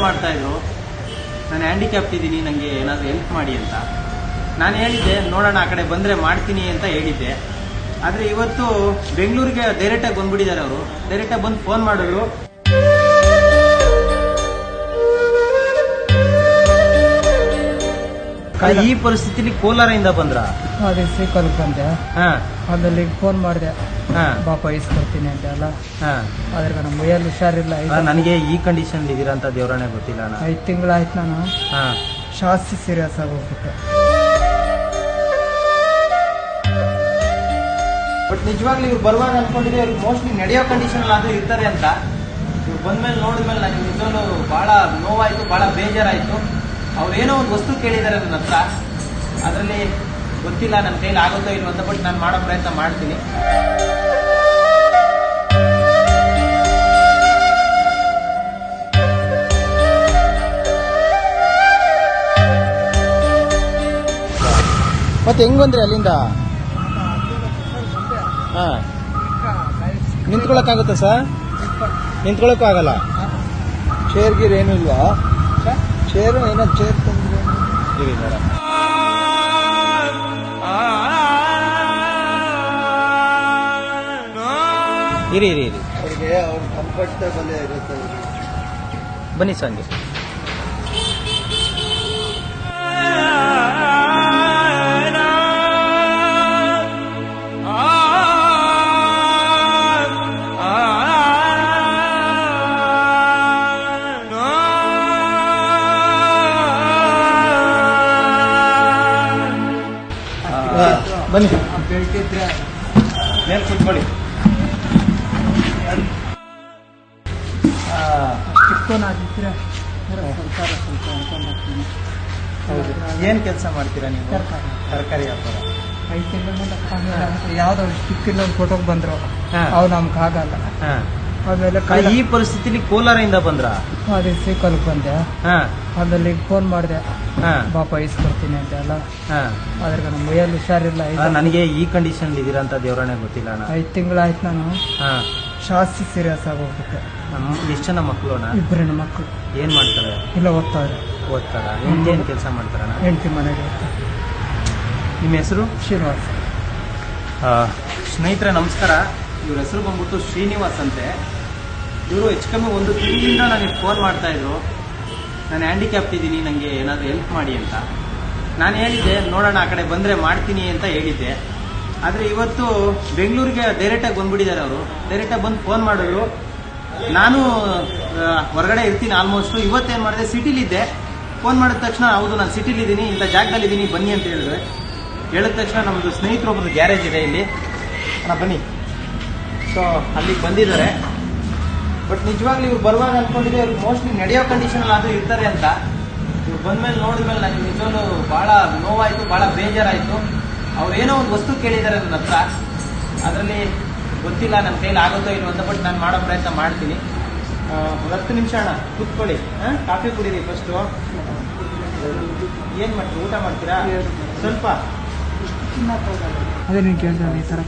ಮಾಡ್ತಾ ಇದ್ರು. ನಾನು ಹ್ಯಾಂಡಿಕ್ಯಾಪ್ ಇದ್ದೀನಿ ನನಗೆ ಏನಾದರೂ ಹೆಲ್ಪ್ ಮಾಡಿ ಅಂತ. ನಾನು ಹೇಳಿದ್ದೆ ನೋಡೋಣ ಆ ಕಡೆ ಬಂದರೆ ಮಾಡ್ತೀನಿ ಅಂತ ಹೇಳಿದ್ದೆ. ಆದರೆ ಇವತ್ತು ಬೆಂಗಳೂರಿಗೆ ಡೈರೆಕ್ಟಾಗಿ ಬಂದ್ಬಿಟ್ಟಿದ್ದಾರೆ ಅವರು. ಡೈರೆಕ್ಟಾಗಿ ಬಂದು ಫೋನ್ ಮಾಡಿದ್ರು. ಈ ಪರಿಸ್ಥಿತಿಲಿ ಕೋಲಾರದಿಂದ ಬಂದ್ರ? ಅದೇ ಸೈಕಲ್ ಬಂದೆ ಹಾ. ಆಮೇಲೆ ಫೋನ್ ಮಾಡಿದೆ. ಹಾ. ಬಾಪ ಇಸ್ಕೊಡ್ತೀನಿ ಅಂತ ಎಲ್ಲ ಹಾ. ಆದರೆ ನಮ್ಮ ಮೈಯಲ್ಲಿ ಹುಷಾರಿಲ್ಲ. ನನಗೆ ಈ ಕಂಡೀಷನ್ ಇದೀರಾ ಅಂತ ಗೊತ್ತಿಲ್ಲ ಐದು ತಿಂಗಳಾಯ್ತು ನಾನು. ಶಾಸ್ತಿ ಸೀರಿಯಸ್ ಆಗೋಗ್ಬಿಟ್ಟೆ ಬಟ್ ನಿಜವಾಗ್ಲೂ ಇವ್ರು ಬರುವಾಗ ಅನ್ಕೊಂಡಿದ್ರೆ ಇವ್ರು ಮೋಸ್ಟ್ಲಿ ನಡೆಯೋ ಕಂಡೀಷನ್ ಆದ್ರೂ ಇರ್ತಾರೆ ಅಂತ. ಇವ್ರು ಬಂದ್ಮೇಲೆ ನೋಡಿದ್ಮೇಲೆ ನನಗೆ ನಿಜವಾಗ್ಲೂ ಬಹಳ ನೋವಾಯ್ತು ಬಹಳ ಬೇಜಾರಾಯ್ತು. ಅವ್ರು ಏನೋ ಒಂದು ವಸ್ತು ಕೇಳಿದ್ದಾರೆ ನನ್ನ ಹತ್ರ. ಅದರಲ್ಲಿ ಗೊತ್ತಿಲ್ಲ ನನ್ನ ಕೈಲಿ ಆಗುತ್ತೋ ಇಲ್ವಂತ ಬಟ್ ನಾನು ಮಾಡೋ ಪ್ರಯತ್ನ ಮಾಡ್ತೀನಿ. ಮತ್ತೆ ಹೆಂಗ್ ಬಂದ್ರಿ ಅಲ್ಲಿಂದ? ಹಾ. ನಿಂತ್ಕೊಳಕ್ಕಾಗುತ್ತಾ ಸರ್? ನಿಂತ್ಕೊಳಕ್ಕೂ ಆಗಲ್ಲ ಚೇರ್ ಗೀರ್ ಏನು ಇಲ್ವಾ? ಚೇರು ಏನಾದ್ರು ಚೇರ್ ತಂದ್ರೆ. ಇರಿ ಮೇಡಮ್ ಇರಿ ಇರಿ ಇರಿ. ಅವ್ರಿಗೆ ಅವ್ರ ಕಂಫರ್ಟಬಲ್ ಇರುತ್ತೆ ಬನ್ನಿ ಸಂಜೆ. ಬನ್ನಿ. ಮೇಲೆ ಕೂತ್ಕೊಳ್ಳಿ. ಸರ್ಕಾರ ಸ್ವಲ್ಪ ಮಾಡ್ತೀನಿ ಹೌದು. ಏನ್ ಕೆಲಸ ಮಾಡ್ತೀರಾ ನೀವು? ತರಕಾರಿ ತರಕಾರಿ ವ್ಯಾಪಾರ. ಐದು ತಿಂಗಳಿಂದ ಯಾವ್ದೋ ಚಿಕ್ಕಿಲ್ಲ ಒಂದು ಫೋಟೋಗೆ ಬಂದ್ರು. ಅವು ನಮ್ಗೆ ಆಗಲ್ಲ. ಹಾ. ಆಮೇಲೆ ಈ ಪರಿಸ್ಥಿತಿಲಿ ಕೋಲಾರದಿಂದ ಬಂದ್ರ? ಅದೇ ಸೈಕಲ್ ಬಂದೆ. ಹಾ. ಆಮೇಲೆ ಈಗ ಫೋನ್ ಮಾಡಿದೆ. ಹಾ. ಬಾಪ ಇಸ್ಕೊಡ್ತೀನಿ ಅಂತ ಎಲ್ಲ ಹಾ. ಅದ್ರ ನಮ್ಮ ಮೈಯಲ್ಲಿ ಹುಷಾರಿಲ್ಲ ನನಗೆ ಈ ಕಂಡೀಷನ್ ಇದೀರಾ ಅಂತ ದೇವರನ್ನೇ ಗೊತ್ತಿಲ್ಲ ಐದು ತಿಂಗಳಾಯ್ತು ನಾನು. ಹಾ. ಜಾಸ್ತಿ ಸೀರಿಯಸ್ ಆಗೋಗ್ಬಿಟ್ಟೆ. ಎಷ್ಟು ಜನ ಮಕ್ಕಳು ಅಣ್ಣ? ಇಬ್ಬರಿನ ಮಕ್ಕಳು ಏನ್ ಮಾಡ್ತಾರೆ? ಇಲ್ಲ ಓದ್ತಾರೆ? ಓದ್ತಾರ ಏನು ಕೆಲಸ ಮಾಡ್ತಾರ ಹೆಂಡತಿ ಮನೆಗೆ. ನಿಮ್ಮ ಹೆಸರು? ಶ್ರೀನಿವಾಸ್. ಸ್ನೇಹಿತರೆ ನಮಸ್ಕಾರ. ಇವ್ರ ಹೆಸರು ಬಂದ್ಬಿಟ್ಟು ಶ್ರೀನಿವಾಸ್ ಅಂತೆ. ಇವರು ಹೆಚ್ಚು ಕಮ್ಮಿ ಒಂದು ತಿಂಗಳಿಂದ ನನಗೆ ಫೋನ್ ಮಾಡ್ತಾ ಇದ್ರು. ನಾನು ಹ್ಯಾಂಡಿಕ್ಯಾಪ್ಟ್ ಇದ್ದೀನಿ ನನಗೆ ಏನಾದರೂ ಹೆಲ್ಪ್ ಮಾಡಿ ಅಂತ. ನಾನು ಹೇಳಿದ್ದೆ, ನೋಡೋಣ, ಆ ಕಡೆ ಬಂದರೆ ಮಾಡ್ತೀನಿ ಅಂತ ಹೇಳಿದ್ದೆ. ಆದರೆ ಇವತ್ತು ಬೆಂಗಳೂರಿಗೆ ಡೈರೆಕ್ಟಾಗಿ ಬಂದ್ಬಿಟ್ಟಿದ್ದಾರೆ ಅವರು. ಡೈರೆಕ್ಟಾಗಿ ಬಂದು ಫೋನ್ ಮಾಡಿದ್ರು. ನಾನು ಹೊರಗಡೆ ಇರ್ತೀನಿ ಆಲ್ಮೋಸ್ಟು ಇವತ್ತೇನು ಮಾಡಿದೆ ಸಿಟಿಲಿದ್ದೆ ಫೋನ್ ಮಾಡಿದ ತಕ್ಷಣ, ಹೌದು, ನಾನು ಸಿಟಿಲಿದ್ದೀನಿ ಇಂಥ ಜಾಗದಲ್ಲಿದ್ದೀನಿ ಬನ್ನಿ ಅಂತ ಹೇಳಿದ್ರೆ. ಹೇಳಿದ ತಕ್ಷಣ ನಮ್ಮದು ಸ್ನೇಹಿತರೊಬ್ಬರು ಗ್ಯಾರೇಜ್ ಇದೆ ಇಲ್ಲಿ. ಅಣ್ಣ, ಬನ್ನಿ. ಸೊ ಅಲ್ಲಿಗೆ ಬಂದಿದ್ದಾರೆ. ಬಟ್ ನಿಜವಾಗ್ಲೂ ಇವ್ರು ಬರುವಾಗ ಅನ್ಕೊಂಡಿದ್ದೆ ಇವ್ರು ಮೋಸ್ಟ್ಲಿ ನಡೆಯೋ ಕಂಡೀಷನ್ ಆದ್ರೂ ಇರ್ತಾರೆ ಅಂತ. ಇವ್ರು ಬಂದ್ಮೇಲೆ ನೋಡಿದ್ಮೇಲೆ ನನಗೆ ನಿಜವಾಗ್ಲೂ ಬಹಳ ನೋವಾಯ್ತು ಬಹಳ ಬೇಜಾರಾಯ್ತು. ಅವ್ರು ಏನೋ ಒಂದು ವಸ್ತು ಕೇಳಿದ್ದಾರೆ ನನ್ನ ಹತ್ರ. ಅದರಲ್ಲಿ ಗೊತ್ತಿಲ್ಲ ನನ್ನ ಕೈಲಿ ಆಗುತ್ತೋ ಇಲ್ವೋ ಅಂತ ಬಟ್ ನಾನು ಮಾಡೋ ಪ್ರಯತ್ನ ಮಾಡ್ತೀನಿ. ಒಂದು ಹತ್ತು ನಿಮಿಷ ಅಣ್ಣ ಕುತ್ಕೊಳ್ಳಿ. ಹಾಂ ಕಾಫಿ ಕುಡೀರಿ ಫಸ್ಟು ಏನು ಮಾಡ್ತೀರಿ ಊಟ ಮಾಡ್ತೀರಾ? ಸ್ವಲ್ಪ. ಅದೇ ನೀವು ಕೇಳ್ತಾರೆ ಈ ಥರ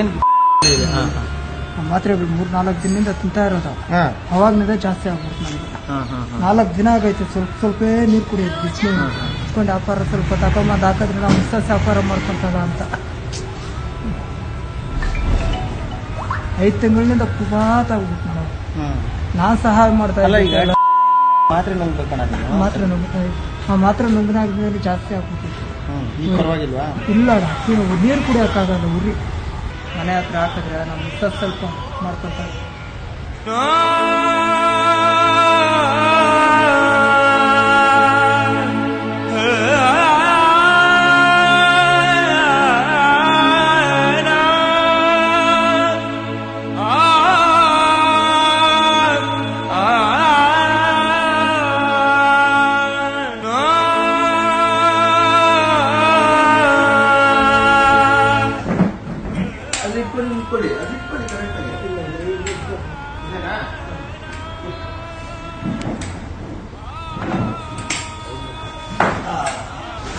ಏನು? ಮಾತ್ರೆ ಮೂರ್ ನಾಲ್ಕು ದಿನದಿಂದ ತಿಂತಾ ಇರೋದು. ಅವಾಗ ಅವಾಗ್ನಿಂದ ಜಾಸ್ತಿ ಆಗ್ಬಿಡ್ತು ಹಾಂ ನಾಲ್ಕು ದಿನ ಆಗೈತೆ ಸ್ವಲ್ಪ ಸ್ವಲ್ಪ ನೀರು ಕುಡಿಯೋದು ಬಿಸಿಲು. ಇಟ್ಕೊಂಡು ವ್ಯಾಪಾರ ಸ್ವಲ್ಪ ತಗೊಂಬಂದು ಹಾಕಿದ್ರೆ ನಾವು ಮಿಸ್ಸಸ್ ವ್ಯಾಪಾರ ಮಾಡ್ಕೊಂತದ ಅಂತ. ಐದು ತಿಂಗಳಿನಿಂದ ಕುಮಾತ್ ಆಗ್ಬಿಟ್ಟು ನಾವು ನಾನು ಸಹಾಯ ಮಾಡ್ತಾ ಇಲ್ಲ ಮಾತ್ರೆ ಈಗ ಮಾತ್ರೆ ನುಗ್ಗಿನ ಆ ಮಾತ್ರ ಜಾಸ್ತಿ ಆಗ್ಬಿಟ್ಟಿತ್ತು ಪರವಾಗಿಲ್ವಾ? ಇಲ್ಲ ನೀರು ಕುಡಿಯೋಕ್ಕಾಗಲ್ಲ ಉರಿ. ಮನೆ ಹತ್ರ ಹಾಕಿದ್ರೆ ನಮ್ಮ ಮಿಸ್ಸಸ್ ಸ್ವಲ್ಪ ಮಾಡ್ಕೊತಾರೆ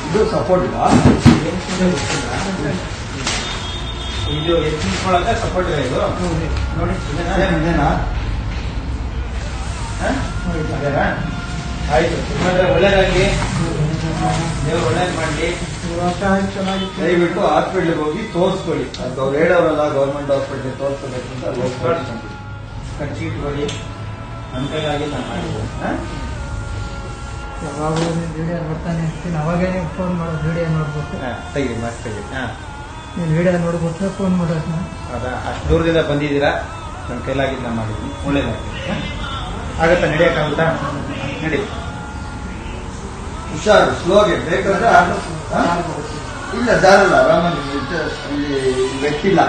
ಇದು ಸಪೋರ್ಟ್ ಇಲ್ಲ ಇದು ಎತ್ತಿಕೊಳ್ಳೋಕೆ ಸಪೋರ್ಟ್ ಇದೆ ಇದು? ನೋಡಿ ಮುಂದೆನಾ? ಆಯ್ತು ಒಳ್ಳೇದಾಗಿ ದೇವ್ರು ಒಳ್ಳೇದ್ ಮಾಡ್ಲಿ. ಚೆನ್ನಾಗಿತ್ತು ದಯವಿಟ್ಟು ಹಾಸ್ಪಿಟ್ಲಿಗೆ ಹೋಗಿ ತೋರಿಸ್ಕೊಳ್ಳಿ. ಅದು ಅವ್ರು ಹೇಳೋರಲ್ಲ ಗೌರ್ಮೆಂಟ್ ಹಾಸ್ಪಿಟ್ಲಿಗೆ ತೋರಿಸ್ಕೋಬೇಕು ಅಂತ. ಖರ್ಚು ನನ್ನ ಕೈಲಾಗಿ ನಾನು ವಿಡಿಯೋ ನೋಡ್ತಾನೆ ಇರ್ತೀನಿ. ಫೋನ್ ಮಾಡೋದು ವಿಡಿಯೋ ನೋಡ್ಬಿಟ್ಟು. ನೀನು ವಿಡಿಯೋ ನೋಡ್ಬಿಟ್ಟು ಫೋನ್ ಮಾಡೋದು ನಾನು. ಹೌದಾ? ಅಷ್ಟು ದೂರದಿಂದ ಬಂದಿದ್ದೀರಾ? ನನ್ನ ಕೈಲಾಗಿದ್ದು ನಾನು ಮಾಡಿದ್ದೀನಿ. ಒಳ್ಳೇದಾಗ್ತದೆ? ಆಗತ್ತಾ? ನಡೆಯೋಕ್ಕಾಗುತ್ತಾ ನಡಿ. ಹುಷಾರು ಸ್ಲೋಗೆ ಬೇಕಾದ್ರೆ? ಇಲ್ಲ ಜಾರಲ್ಲ ರಾಮನ್ ಇಲ್ಲಿ ಇಲ್ಲಿ ವ್ಯಕ್ತಿಲ್ಲ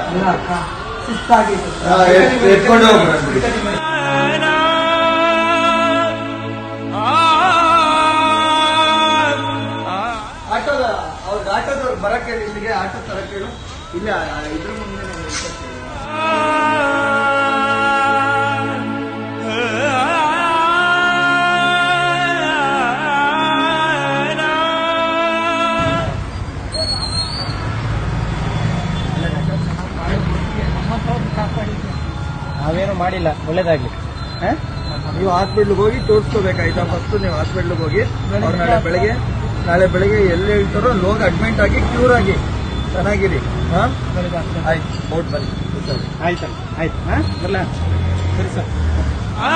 ಎತ್ಕೊಂಡು ಹೋಗ್ಬಿಡಿ ಆಟೋದ ಅವ್ರಿಗೆ ಆಟೋದವ್ರು ಬರಕ್ಕೆ ಇಲ್ಲಿಗೆ ಆಟೋ ತರ ಕೇಳು ಇಲ್ಲ ಇದ್ರ ನಾವೇನು ಮಾಡಿಲ್ಲ ಒಳ್ಳೇದಾಗ್ಲಿ. ಹಾ? ನೀವು ಹಾಸ್ಪಿಟ್ಲ್ಗೆ ಹೋಗಿ ತೋರಿಸ್ಕೋಬೇಕಾಯ್ತಾ ಫಸ್ಟ್ ನೀವು ಹಾಸ್ಪಿಟ್ಲ್ಗೆ ಹೋಗಿ. ಅವ್ರು ನಾಳೆ ಬೆಳಗ್ಗೆ ನಾಳೆ ಬೆಳಗ್ಗೆ ಎಲ್ಲಿ ಹೇಳ್ತಾರೋ ಅಲ್ಲಿ ಅಡ್ಮಿಟ್ ಆಗಿ ಕ್ಯೂರ್ ಆಗಿ. ಚೆನ್ನಾಗಿರಿ. ಹಾ? ಆಯ್ತು ಬನ್ನಿ. ಆಯ್ತು ಆಯ್ತು. ಹಾ? ಬರಲಾ? ಸರಿ ಸರ್. ಆ